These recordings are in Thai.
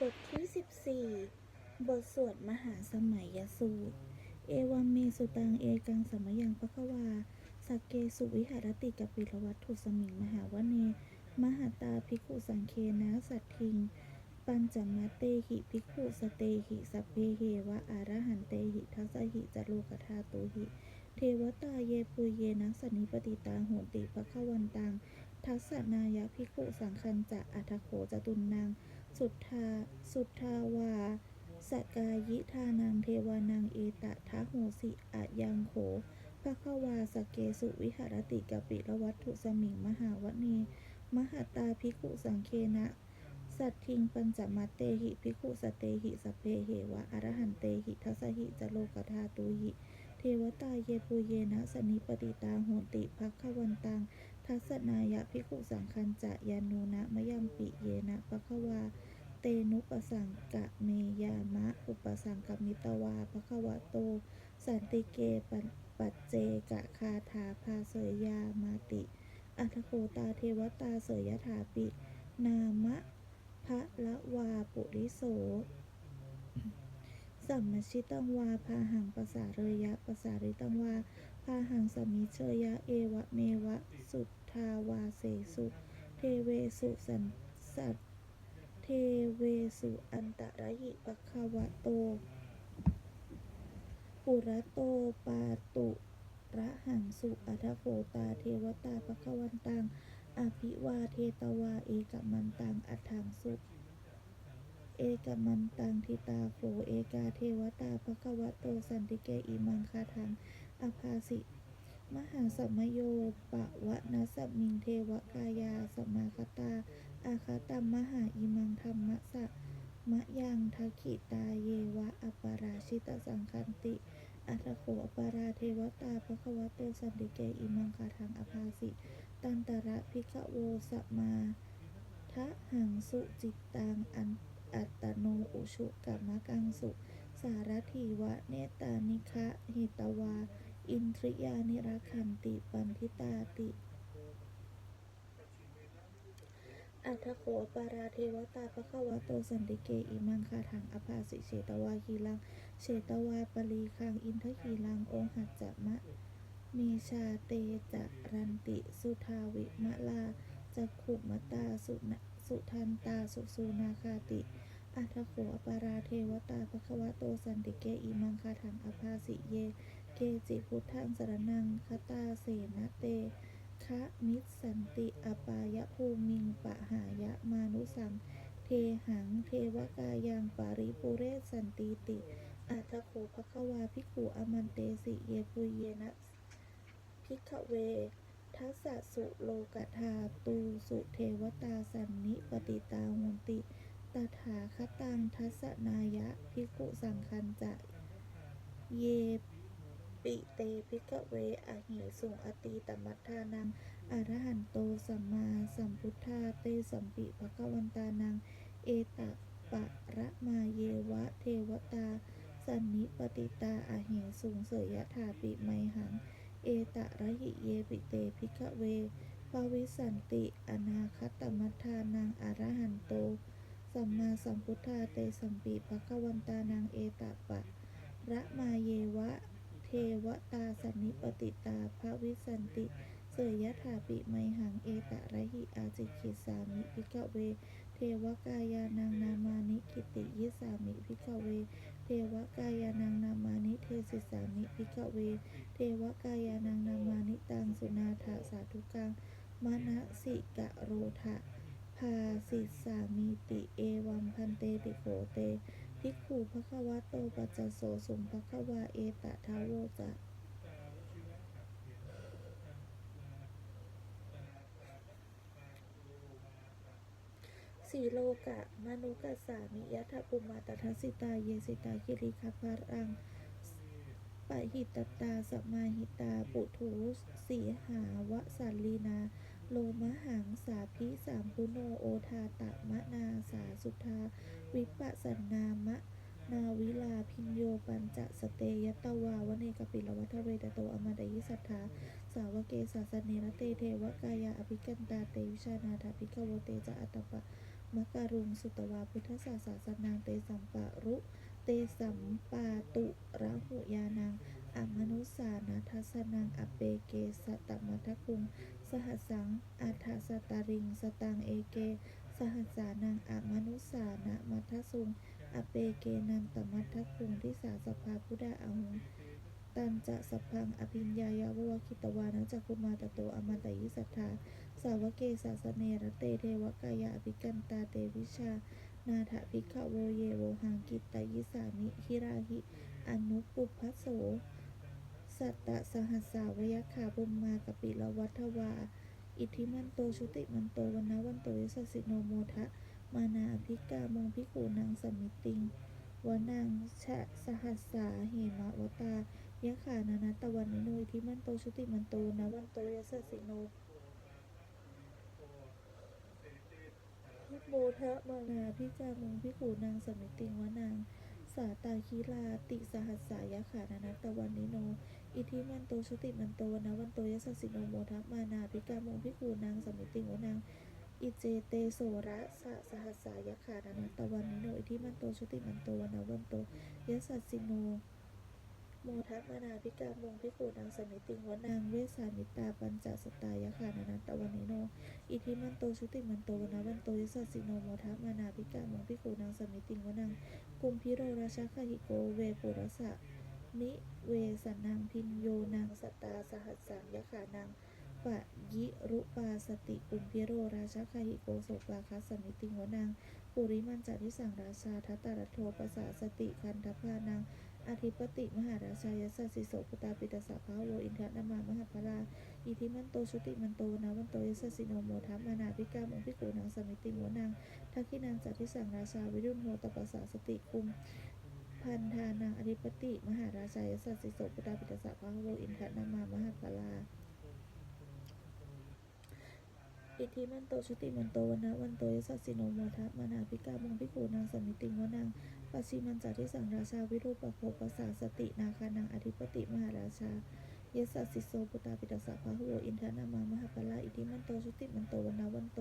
บทที่ 14 บทสวดมหาสมัยยสูตร เอวัมเมสุตัง เอกังสมยังปะคะวาสักเกสุวิหารติกปิลวัตถุสมิงมหาวเน มหาตาภิกขุสังเคนะสัตทิง ปัญจมาเตหิภิกขุสเตหิสพเพเหวะอารหันเตหิทัสหิจโลกธาตุหิ เทวตาเยปุยเยนัสนิปติตาโหติปะคะวันตัง ทัสสนายะภิกขุสังคัญจะอัทโขจตุนนาง สุทธาสุทธาวา สกายิทานังเทวานังเอตะทะโหสิอะยังโขภะคะวาสเกสุวิหารติกปิละวัตถุสมิงมหาวเนมหาตาภิกขุสังเคนะ สัตทิงปัญจมัตเตหิภิกขุสเตหิสเพเหวะอรหันเตหิทัสหิจโลกธาตุหิ เทวตาเยปุเยนะสนิปติตาโหติภักขวันตัง ทัสสนายะภิกขุสังคัญจะยานูนะมยัมปิเยนะปะคะวา เตนุปสังกะเมยามะ อุปสังกมิตวาภควะโต สันติเกปันปัจเจกะคาถาภาเสยยามาติ อัทโคตาเทวตาเสยยถาปิ นามะพระละวาปุริโสสัมมชิตังวาพาหังปสาเรยะปสาริตังวา พาหังสมิเชยะเอวะเมวะ สุทธาวาเสสุ เทเวสุสันสัตเทเวสุอันตระหิปะคะวะโต ปุระโตปาตุระหังสุอัทโขตาเทวตาปะควันตังอภิวาเทตวาเอกมันตังอัฏฐังสุเอกมันตังทิตาโขเอกาเทวตาภควะโตสันติเกอิมังคาทัง อภาสิ มหาสัมมโยปะวะนะสัมมิงเทวกายาสมมาคตา อาคาตัมมหาอิมังธรรมะสะมะยังทักขิตาเยวะอปาราชิตสังคันติอัตโขอปาราเทวตาภควะโตสันติเกอิมังคาทังอภาสิ ตันตระพิกโวสัมมาทะหังสุจิตตังอันอัตตโนอุชุกัมมะกังสุ สารถีวะเนตานิคะหิตวา อินทริยานิรักขันติปันทิตาติ อัทโขปาราเทวตาภควะโตสันติเกอิมังคาถังอภาสิเชตวาคีลังเชตวาปรีคังอินทคีลังโอหัจจะมะเมชาเตจะรันติ สุทาวิมะลาจักขุมตาสุนสุทันตาสุสูนาคาติอัทโขปาราเทวตาภควะโตสันติเกอิมังคาถังอภาสิเย เกจิพุทธังสรนังคตาเสนะเตคะมิสสันติอปายภูมิงปะหายะมานุสัง เทหังเทวกายังปาริปุเรสันติติ อัทโขภควาภิกขุอมันเตสิเยปุเยนะภิกเว ทัสสะสุโลกธาตูสุเทวตาสันนิปติตาหนติตถาคตังทัสสนายะภิกขุสังคันจะ เยป เตภิกเวอหิสุงอติตมัทธานังอรหันโตสัมมาสัมพุทธาเตสัมปิภควันตานัง เอตะปะระมาเยวะเทวตา สันนิปติตาอาเหสุงเสยยถาปิไมหัง เอตะระหิเยปิเตภิกเวภวิสันติอนาคตมัทธานังอรหันโต สัมมาสัมพุทธาเตสัมปิภควันตานังเอตะปะระมาเยวะ วตาสันนิปติตาภวิสันติ เสยยถาปิไมหังเอตะระหิอาจิคิสามิพิกเว เทวกายานังนามานิกิติยิสามิพิกเว เทวกายานังนามานิเทศิสามิพิกเว เทวกายานังนามานิตังสุนาถาสาธุกังมณสิกะโรทะภาสิสามีติเอวัมพันเตติโขเต ภิกขุภควะโตปัจจโสสุงภควาเอตะทาวโวจะสีโลกะ มนุกัสสามิยะทะปุมาตทัสิตา เยสิตาคิริคาภารังปะหิตตาสมมาหิตา ปุถุสีหาวะสัลลีนา โลมหังสาพิสามปุโนโอทาตะมะนาสาสุทา วิปัสสนามะนาวิลาพินโยปัญจสเตยตวาวเนกปิลวัทเวตโตอมาดยิสัทธาสาวเกสาสเนรเตเทวกายาอภิกันตาเตวิชานาถาภิกขโวเตจะอัตตปะมะการุงสุตวาพุทธศาสาสนางเตสัมปะรุ เตสัมปาตุระหุยานัง อมนุสานาทัสนังอเปเกสตมัทคุง สหสังอัฏฐสตาริง สตังเอเก สหสานังอมนุสานะมัทสุง อเปเกนันตมัทคุงทิสาสภาพุทธาอาหุงตันจะสพพังอภิญญายาววคิตวานะจักคุมาตโตอมันตยิสัทธา สาวเกสาสเนรเตเทวกายาอภิกันตาเตวิชา นาถภิกขโวเยโวหังกิตตยิสามิหิราหิอนุปุพพโส สัตตสหัสสาวยคาบุมมากปิลวัฏวา อิทธิมันโตชุติมันโตวันนะวันโตยสสสิโนโมทะ มานาอภิกามงพิกูนางสมิติงวานังชะสหัสสาเหมะวตายะขานานัตตะวันนิโนอิทธิมันโตชุติมันโตวนะวันโตยสสสิโนโมทะมานาพิจามงพิขูนางสมิติงวานางสาตาคีลาติสหัสสายะขานานัตตะวันนิโน อิทิมันโตชุติมันโตวนะวันโตยสสสิโนโมทะมานาพิกามงพิขูนางสมิติงวานางอิเจเตโสระสะสหัสายขานานัตะวันนิโนอิทิมันโตชุติมันโตวนะวันโตยสสสิโนโมทัพมานาพิกามงพิกูนางสมิติงวนางเวสามิตาปัญจสตายะขานานันตวันนิโน อิทิมันโตชุติมันโตวนาวันโตยสัสสิโนโมทัพมานาพิกามงพิกูนางสมิติงวนางกุมพิโรราชคหิโกเวปุรสะ นิเวสนังพินโยนางสตาสหัสสังยะขานางปะยิรุปาสติกุมพิโรราชคหิโกโสปาคัสสมิติงวนางปุริมันจาทิสังราชาทัตตารโทปสาสติคันทพานางอธิปติมหาราชายสัสสิโสพุตาปิตสสะพะโวอินทนามามหาพลาอิทิมันโตชุติมันโตนะวันโตยสัสสิโนโมทัมมานาพิกามงพิโกนางสมิติงวนางทักขินันจัตทิสังราชาวิรุณโหตปสสาสติคุม พันธานางอธิปติ มหาราชายสัสสิโสพุตาปิตสสะพะโวอินทนามามหาพลาอิทธิมันโตชุติมันโตวันนะวันโตยสัสสิโนโมทัพมานาพิกามงพิคูนางสมิติงวนางปัจฉิมันจัติสังราชาวิรูปโภปสาสตินาคานางอธิปติมหาราชายสัสสิโสปุตตาปิตสสะพะโวอินทนามามหาปลาอิทธิมันโตชุติมันโตวันนะวันโต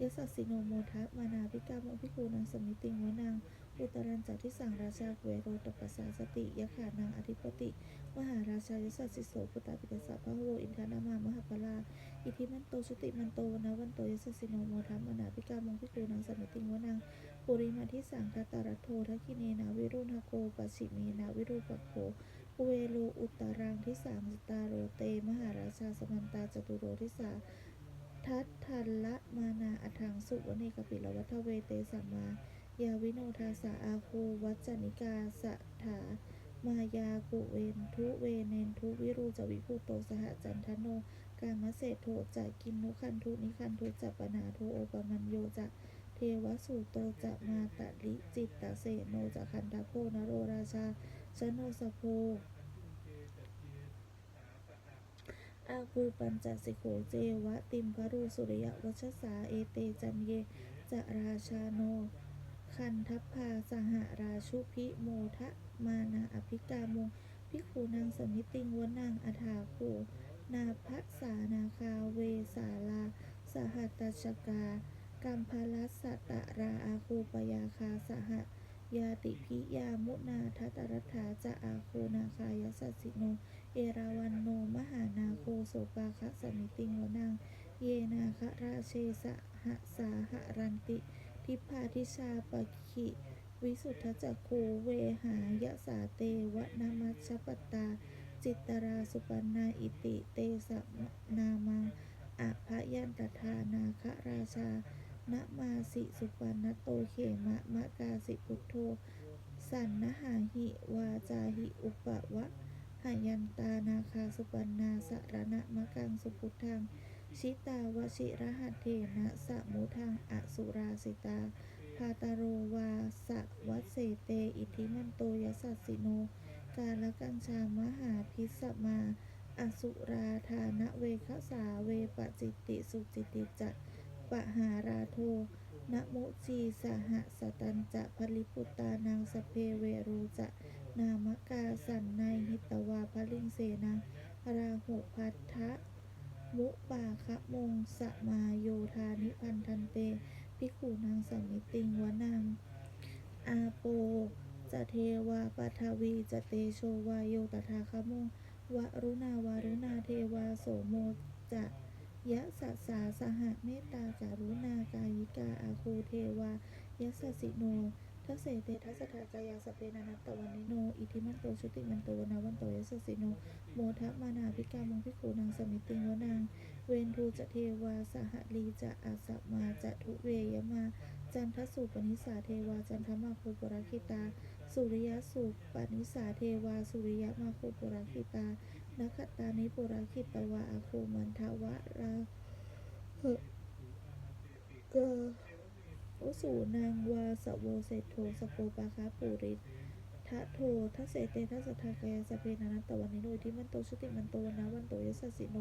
ยสัสสิโนโมทัพมานาพิกามงพิคูนางสมิติงวนา อุตรันจัติสังราชาเวโรตปสาสติยะขานางอธิปติ มหาราชายสัสสิโสปุตตาปิตสสะพะโวอินทนามามหาปลาอิทธิมันโตชุติมันโตวนนะวันโตยสสสิโนโมทัมมนาพิกามงพิกูนางสมติงวนางปุริมาทิสังคตารโททักิเนนาวิรุณโกปัสิเมนาวิรูปโภอุเวโลอุตตรังทิสังสตาโรเต มหาราชาสมันตาจตุโรทิสาทัตทันละมานาอทังสุวเนกปิลวัฏเวเตสัมมา ยาวิโนทาสาอาโควัจจนิกาสถามายากุเวนทุเวเนนทุวิรูจวิภูโตสหจันทโนกามเศษโทจะกินนุคันทุนิคันทุจะปนาโทโอปมัญโยจะเทวสูโตจะมาตะลิจิตตเสโนจะคันทโพนโรราชาชโนสโพอาคูปัญจสิโขเจวะติมพรูสุริยวัชสาเอเตจันเยจะราชาโน คันทัพพาสหราชุพิโมทะมานาอภิกามงพิขูนางสมิติงวนางอาถาโขนาภัสสานาคาเวสาลา สหัตชกากัมพลัสสตราอาคูปยาคาสหยาติพิยามุนาทัตรัฐาจะอาโคนาคายสัสสิโน เอราวันโนมหานาโคโสปาคะสมิติงวนางเยนาคะราเชสหสาหรันติ ทิพาทิชาปะขิวิสุทธจักโคเวหายะสาเตวะนามัชปตา จิตตราสุปันนาอิติเตสะนามังอะพยันตทานาคราชานะมาสิสุปันนโตเขมะมะกาสิพุทโธ สันนหาหิวาจาหิอุปวะหายันตานาคาสุปันนาสรณะมะกังสุพุทธัง ชิตาวชิรหัตเถนะสะมุทังอสุราสิตา พาตาโรวาสะวัสเสเต อิทิมันโตยสัสสิโน กาลกัญชามหาพิสมา อสุราธานะเวคสาเวปจิตติสุจิติจะปะหาราโทนะมุจีสหสตันจะพลิปุตานังสเพเวรูจะ นามกาสันในหิตวาพลิงเสนังราหุพัทธะ มุปาคะมงสมาโยธานิพันธันเตภิกขุนางสมิติงวะนางอาโปจะเทวาปัทวีจะเตโชวายโยตถาคโมวรุณาวารุณาเทวาโสโมจะยะสัสสาสหเมตตาการุณากายิกาอาคูเทวายะสสิโน ทัสเสเตทัสสะทากายาสเพนานัตตวันนิโน อิทิมันโตชุติมันโตวนาวันโตยสสสิโน โมทะมานาภิกามุงพิคูนางสมิติงวนาง เวนทูจะเทวาสหลีจะอาสมาจะทุเวยมา จันทสุปนิสาเทวาจันทมาคูปราคิตา สุริยสุปนิสาเทวาสุริยมาคูปราคิตานัคตานิปุราคิตวาอาคูมันทวะราเหอะเกอ วสูนางวาสโวเศธโทสโกปาคาปูริทะโททัสเสเตทัสทากายาสเพนานัตตวันนิโนอิทิมันโตชุติมันโตนาวันโตยสสสิโน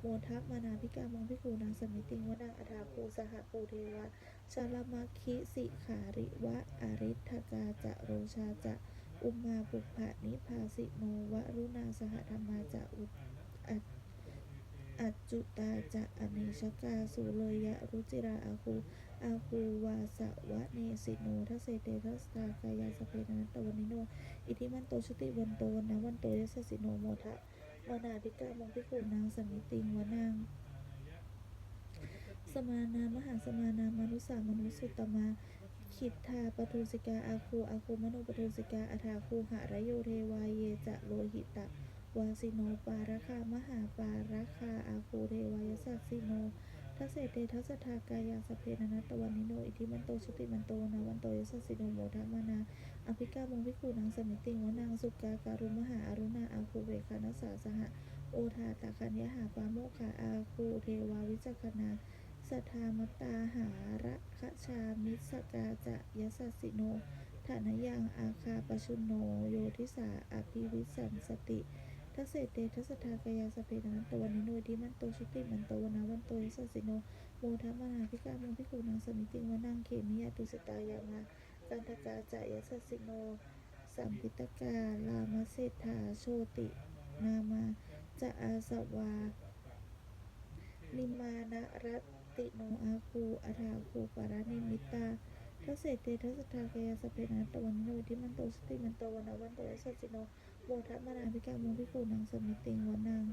โมทัพมานาพิกามองพิคูนางสมิติงวนางอัฐาภูสหปูเทวะชาลมาคิสิขาริวะอริทกาจะโรชาจะอุมาปุภะนิพาสิโนวรุณาสหธรรมาจะอุอัจ อัจจุตาจะอเนชกาสุเลยะรุจิราอาคูอาคูวาสวะเนสิโนทัสเสเตทัสตากายาสเพนันตวันนิโน อิทิมันโตชุติวันโตวันนะวันโตยสสสิโนโมทะมานาภิกามงพิคูนางสมิติงวานางสมานามหาสมานามนุสามนุสุตมาคิดทาปทุสิกาอาคูอาคูมโนปทุสิกาอาทาคูหะระโยเทวาเยจะโลหิตะ วาสิโนปาระคามหาปาระคาอาคูเทวายสัสสิโนทัสเสเตทัสสะทากายาสเพนัตวันนิโนอิทิมันโตชุติมันโตนาวันโตยสสสิโนโมทมานาอภิกามงพิคูนางสมิติงวนางสุกาการุมหาอารุณาอาคูเวคานัสสาสหะโอทาตาคัญยหาปาโมคาอาคูเทวาวิจักขณาสัทธามตาหาระคะชามิสกาจะยสสสิโนฐานยังอาคาปชุนโนโยทิสาอภิวิสันสติ ทัสเสเตทัสทากายาสเพนันตวันนิโนดิมันโตชุติมันโตวนาวันโตยสสสิโนโมทัมานาพิกามงพิคูนางสมิติงวนางเขมิยาตุสตายามากันตกาจายสสสิโนสัมพิตกาลามเศรษฐาโชติ นามาจะอาสวานิมานะรัติโนอาคูอาทาคูปารานิมิตาทัสเสเตทัสทากายาสเพนันตวันนิโนทิมันโตสติมันโตวันนาวันโตยสสสิโน โมทัศมานาพิกามงพิคูนางสมิติงวนาง